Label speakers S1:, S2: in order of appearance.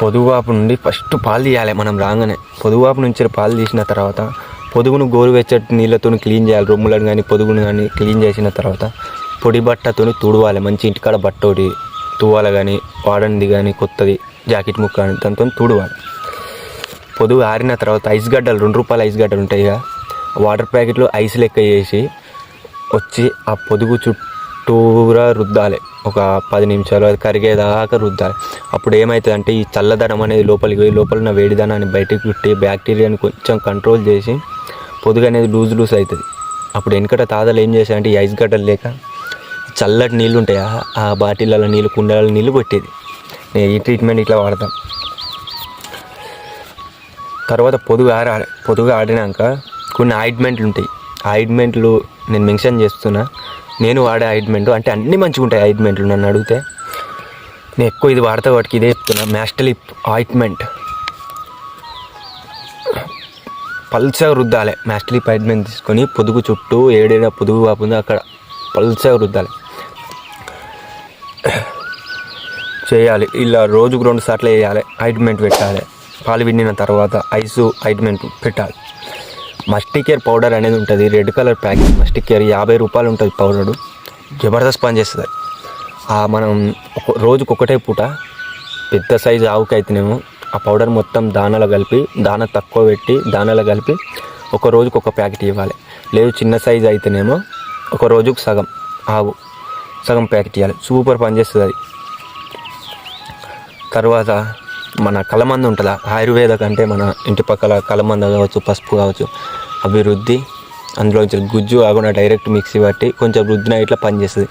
S1: పొదువాపు నుండి ఫస్ట్ పాలు తీయాలి మనం రాగానే. పొదువాపు నుంచి పాలు తీసిన తర్వాత పొదుగును గోరువెచ్చటి నీళ్ళతో క్లీన్ చేయాలి. రొమ్ములను కానీ పొదుగును కానీ క్లీన్ చేసిన తర్వాత పొడి బట్టతో తుడవాలి. మంచి ఇంటికాడ బట్ట ఒకటి తువ్వాల కానీ వాడనిది కానీ కొత్తది జాకెట్ ముక్క కానీ దాంతో తుడవాలి. పొదుగు ఆరిన తర్వాత ఐస్ గడ్డలు రెండు రూపాయల ఐస్ గడ్డలు ఉంటాయి వాటర్ ప్యాకెట్లు ఐస్ లెక్క చేసి వచ్చి ఆ పొదుగు చుట్టూరా రుద్దాలి. ఒక పది నిమిషాలు అది కరిగేదాకా రుద్దాలి. అప్పుడు ఏమవుతుంది అంటే ఈ చల్లదనం అనేది లోపలికి పోయి లోపల ఉన్న వేడిదనాన్ని బయటకు చుట్టి బ్యాక్టీరియాని కొంచెం కంట్రోల్ చేసి పొదుగు అనేది లూజ్ లూజ్ అవుతుంది. అప్పుడు వెనకట తాతలు ఏం చేశారంటే ఈ ఐస్ గడ్డలు లేక చల్లటి నీళ్ళు ఉంటాయి? ఆ- బాటిళ్ళ నీళ్ళు కుండల నీళ్ళు కొట్టేది. నేను ఈ ట్రీట్మెంట్ ఇట్లా వాడతాం తర్వాత పొదుగు ఆడాలి పొదుగు ఆడినాక కొన్ని ఆయింట్మెంట్లు ఉంటాయి. ఆయింట్మెంట్లు నేను మెన్షన్ చేస్తున్నా. నేను వాడే ఆయింట్మెంట్ అంటే అన్నీ మంచిగా ఉంటాయి ఆయింట్మెంట్లు నన్ను అడిగితే. నేను ఎక్కువ ఇది వాడతా వాటికి ఇదే చెప్తున్నా మ్యాస్టలిప్ ఆయింట్మెంట్. పల్చగా రుద్దాలి మ్యాస్టలిప్ ఆయింట్మెంట్ తీసుకొని పొదుగు చుట్టూ ఏడైనా పొదుగు కాకుండా అక్కడ పల్చగా రుద్దాలి. చేయాలి ఇలా రోజుకు రెండు సార్లు వేయాలి ఆయింట్మెంట్ పెట్టాలి. పాలు విండిన తర్వాత ఐసు ఆయింట్మెంట్ పెట్టాలి. మస్టికేర్ కేర్ పౌడర్ అనేది ఉంటుంది. రెడ్ కలర్ ప్యాకెట్ మస్టికేర్ కేర్ యాభై రూపాయలు ఉంటుంది పౌడరు. జబర్దస్త్ పని చేస్తుంది. మనం ఒక రోజుకు ఒకటే పూట పెద్ద సైజు ఆవుకి అయితేనేమో ఆ పౌడర్ మొత్తం దానాలో కలిపి దాన తక్కువ పెట్టి దానాలో కలిపి ఒక రోజుకు ఒక ప్యాకెట్ ఇవ్వాలి. లేదు చిన్న సైజు అయితేనేమో ఒక రోజుకు సగం ఆవు సగం ప్యాకెట్ ఇవ్వాలి సూపర్ పని చేస్తుంది అది. తర్వాత మన కలమంద ఉంటుందా? ఆయుర్వేద కంటే మన ఇంటి పక్కల కలమంద కావచ్చు పసుపు కావచ్చు అభివృద్ధి అందులో గుజ్జు కాకుండా డైరెక్ట్ మిక్సీ పట్టి కొంచెం రుద్దిన ఇట్లా పనిచేస్తుంది.